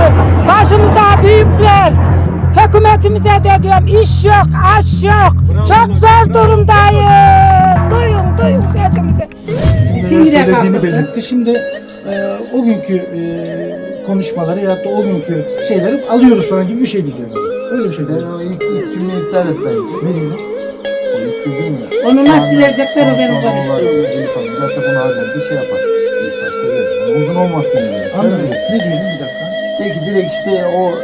haklısınız. Başımızda büyükler. Hükümetimize de diyorum iş yok, aş yok. Çok zor durumdayız. Duyun, duyun sesimizi. Sinire belirtti. Şimdi e, o günkü e, konuşmaları ya da o günkü şeyleri alıyoruz falan gibi bir şey diyeceğiz. Öyle bir şey Sen diyeceğiz. o ilk, ilk cümleyi iptal et bence. Ne ya. Onu nasıl silecekler o benim sonra konuştuğum. onlar Elif Hanım zaten bunu halinde şey yapar. İlk başta verir. Uzun olmasın diye. Söylemeyiz. Ne diyordun bir dakika? Peki direkt işte o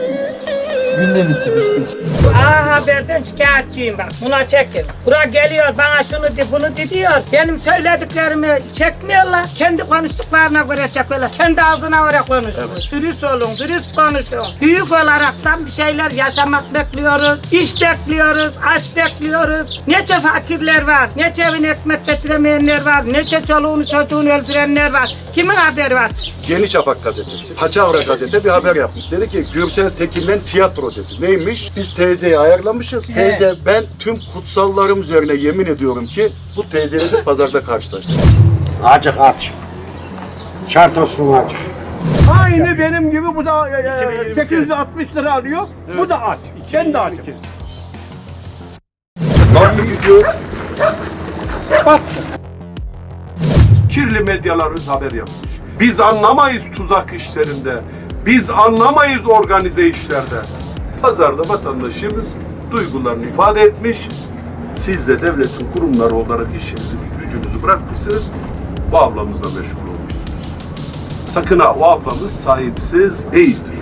gündemisin işte. Aa haberden şikayetçiyim bak. Buna çekin. Bura geliyor bana şunu di bunu di diyor. Benim söylediklerimi çekmiyorlar. Kendi konuştuklarına göre çekiyorlar. Kendi ağzına göre konuşuyor. Dürüst olun, dürüst konuşun. Büyük olaraktan bir şeyler yaşamak bekliyoruz. İş bekliyoruz, aş bekliyoruz. Nece fakirler var, nece evine ekmek getiremeyenler var, nece çoluğunu çocuğunu öldürenler var. Kimin haberi var? Yeni Şafak gazetesi, Paçavra gazete bir haber yapmış. Dedi ki Gürsel Tekin'den tiyatro dedi. Neymiş? Biz teyzeyi ayarlamışız. Teyze ben tüm kutsallarım üzerine yemin ediyorum ki bu teyzeyle biz pazarda karşılaştık. Acık aç. Şart olsun acık. Aynı benim gibi bu da e, e, 860 lira alıyor. Bu da aç. Sen de aç. Nasıl gidiyor? Kirli medyalarımız haber yapmış. Biz anlamayız tuzak işlerinde. Biz anlamayız organize işlerde. Pazarda vatandaşımız duygularını ifade etmiş. Siz de devletin kurumları olarak işinizi, gücünüzü bırakmışsınız. Bu ablamızla meşgul olmuşsunuz. Sakın ha o ablamız sahipsiz değildir.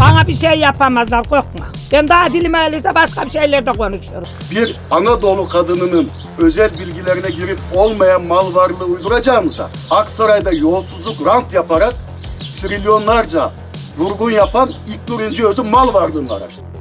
Bana bir şey yapamazlar korkma. Ben daha dilim öyleyse başka bir şeyler de konuşurum. Bir Anadolu kadınının özel bilgilerine girip olmayan mal varlığı uyduracağımıza Aksaray'da yolsuzluk rant yaparak trilyonlarca vurgun yapan İlknur İnceöz'ün mal varlığını araştırdık.